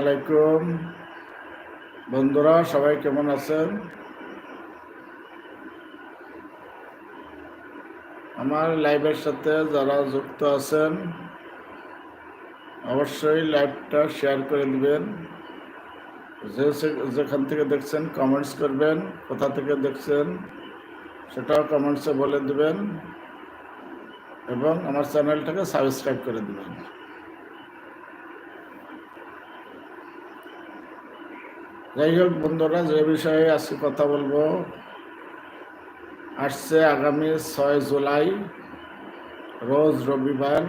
আলাইকুম। বন্ধুরা, সবাই কেমন আছেন? আমার লাইভের সাথে যারা যুক্ত আছেন, অবশ্যই লাইভটা শেয়ার করে দিবেন। যে যেখান থেকে দেখছেন কমেন্টস করবেন, কোথা থেকে দেখছেন, সেটাও কমেন্টসে বলে দেবেন এবং আমার চ্যানেলটাকে সাবস্ক্রাইব করে দিবেন। যাই হোক বন্ধুরা, যে বিষয়ে আজকে কথা বলব, আসছে আগামী ছয় জুলাই, রোজ রবিবার,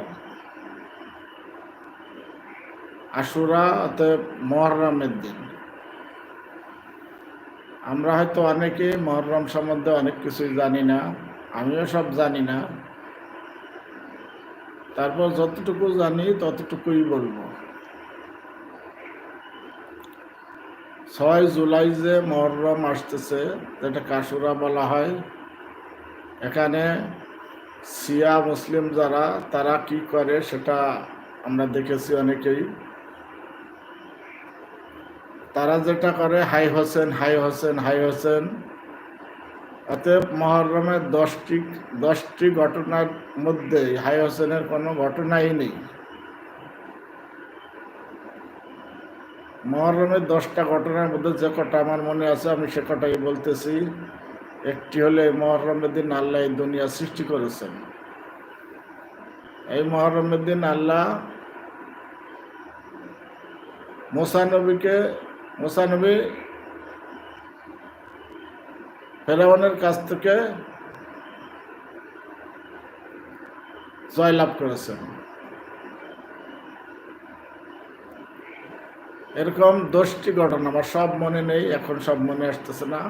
আশুরা অতএব মহরমের দিন। আমরা হয়তো অনেকে মহরম সম্বন্ধে অনেক কিছুই জানি না, আমিও সব জানি না। তারপর যতটুকু জানি ততটুকুই বলব। ছয় জুলাই যে মহরম আসতেছে, যেটা কাশুরা বলা হয়, এখানে সিয়া মুসলিম যারা, তারা কি করে সেটা আমরা দেখেছি অনেকেই। তারা যেটা করে, হাই হোসেন হাই হোসেন হাই হোসেন। অতএব মহরমের দশটি দশটি ঘটনার মধ্যে হাই হোসেনের কোনো ঘটনাই নেই। মহরমের দশটা ঘটনার মধ্যে যে কটা আমার মনে আছে, আমি সে কটাই বলতেছি। একটি হলে মহরমের দিন আল্লাহ এই দুনিয়া সৃষ্টি করেছেন। এই মহরমের দিন আল্লাহ মোসানবীকে মোসানবী ফেরাউনের কাছ থেকে জয়লাভ করেছেন। এরকম দশটি ঘটনা, আমার সব মনে নেই, এখন সব মনে আসতেছে না।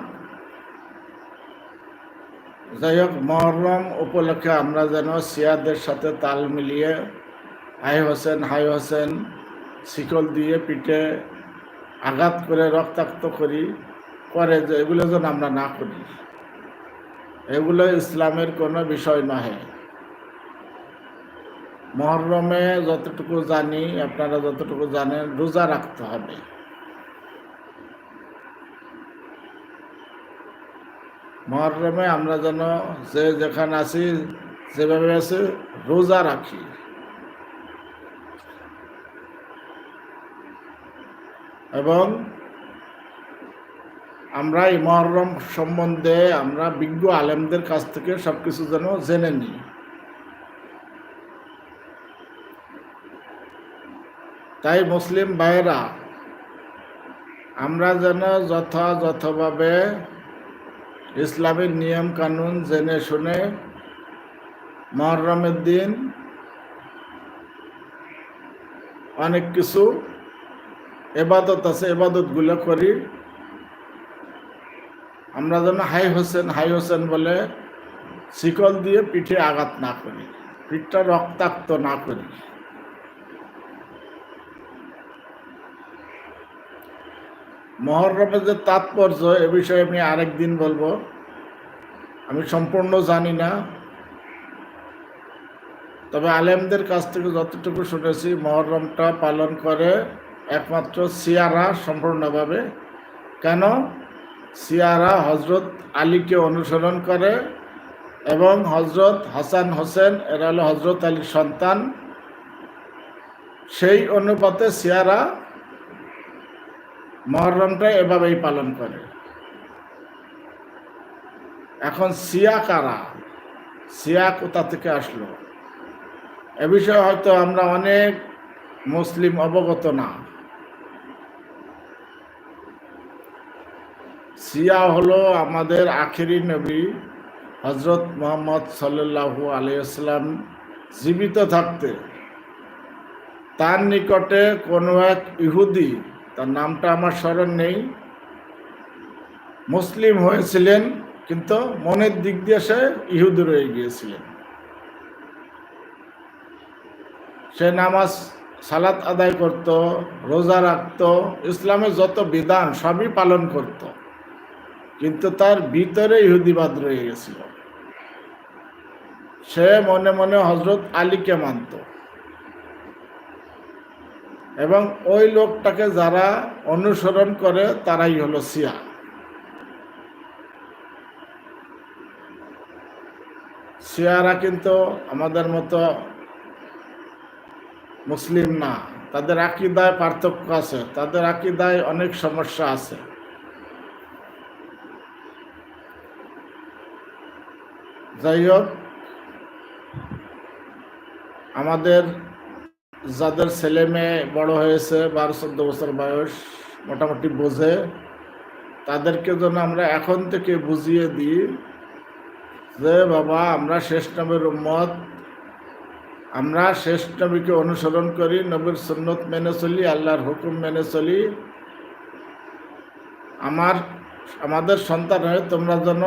যাই হোক, মহরম উপলক্ষে আমরা যেন সিয়াদের সাথে তাল মিলিয়ে হাই হোসেন হাই হোসেন, শিকল দিয়ে পিঠে আঘাত করে রক্তাক্ত করি, করে যে এগুলো যেন আমরা না করি। এগুলো ইসলামের কোনো বিষয় নহে। মহরমে যতটুকু জানি, আপনারা যতটুকু জানেন, রোজা রাখতে হবে। মহরমে আমরা যেন যে যেখানে আছি, যেভাবে আছি, রোজা রাখি। এবং আমরা এই মহরম সম্বন্ধে আমরা বিজ্ঞ আলেমদের কাছ থেকে সব কিছু যেন জেনে নিই। তাই মুসলিম ভাইয়েরা, আমরা যেন যথাযথভাবে ইসলামের নিয়ম কানুন জেনে শুনে মহরমের দিন অনেক কিছু এবাদত আছে, এবাদতগুলো করি। আমরা যেন হাই হোসেন হাই হোসেন বলে শিকল দিয়ে পিঠে আঘাত না করি, পিঠটা রক্তাক্ত না করি। মহরমের যে তাৎপর্য এ বিষয়ে আমি আরেকদিন বলব। আমি সম্পূর্ণ জানি না। তবে আলেমদের কাছ থেকে যতটুকু শুনেছি, মহরমটা পালন করে একমাত্র সিয়ারা সম্পূর্ণভাবে। কেন? সিয়ারা হজরত আলীকে অনুসরণ করে এবং হজরত হাসান হোসেন, এরা হলো হজরত আলীর সন্তান, সেই অনুপাতে সিয়ারা মহরমটা এভাবেই পালন করে। এখন সিয়া কারা? সিয়া কোথা থেকে আসলো? এ বিষয়ে হয়তো আমরা অনেক মুসলিম অবগত না। সিয়া হলো আমাদের আখেরি নবী হজরত মোহাম্মদ সাল্লাল্লাহু আলাইসাল্লাম জীবিত থাকতে। তার নিকটে কোনো এক ইহুদি তার নামটা আমার স্মরণ নেই। মুসলিম হয়েছিলেন, কিন্তু মনের দিক দিয়ে সে ইহুদি রয়ে গিয়েছিলেন। সে নামাজ সালাত আদায় করত, রোজা রাখত ইসলামের যত বিধান সবই পালন করত। কিন্তু তার ভিতরে ইহুদিবাদ রয়ে গেছিল। সে মনে মনে হজরত আলীকে মানত। এবং ওই লোকটাকে যারা অনুসরণ করে, তারাই হলো সিয়া সিয়ারা কিন্তু আমাদের মতো মুসলিম না। তাদের আকিদায় পার্থক্য আছে, তাদের আকিদায় অনেক সমস্যা আছে। যাই হোক, আমাদের যাদের ছেলে মেয়ে বড় হয়েছে, বারো চোদ্দ বছর বয়স, মোটামুটি বোঝে, তাদেরকে যেন আমরা এখন থেকে বুঝিয়ে দিই যে, বাবা, আমরা শেষ নবীর উম্মত। আমরা শেষ নবীকে অনুসরণ করি, নবীর সুন্নত মেনে চলি, আল্লাহর হুকুম মেনে চলি। আমার, আমাদের সন্তান হয়ে তোমরা যেন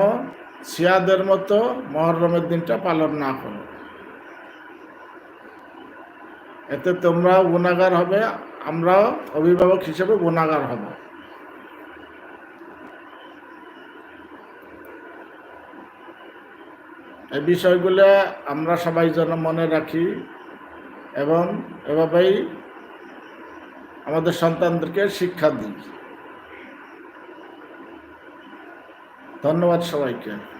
শিয়াদের মতো মহরমের দিনটা পালন না করো। এতে তোমরাও গুণাগার হবে আমরাও অভিভাবক হিসেবে গুণাগার হব। এই বিষয়গুলো আমরা সবাই যেন মনে রাখি এবং এভাবেই আমাদের সন্তানদেরকে শিক্ষা দিই। ধন্যবাদ সবাইকে।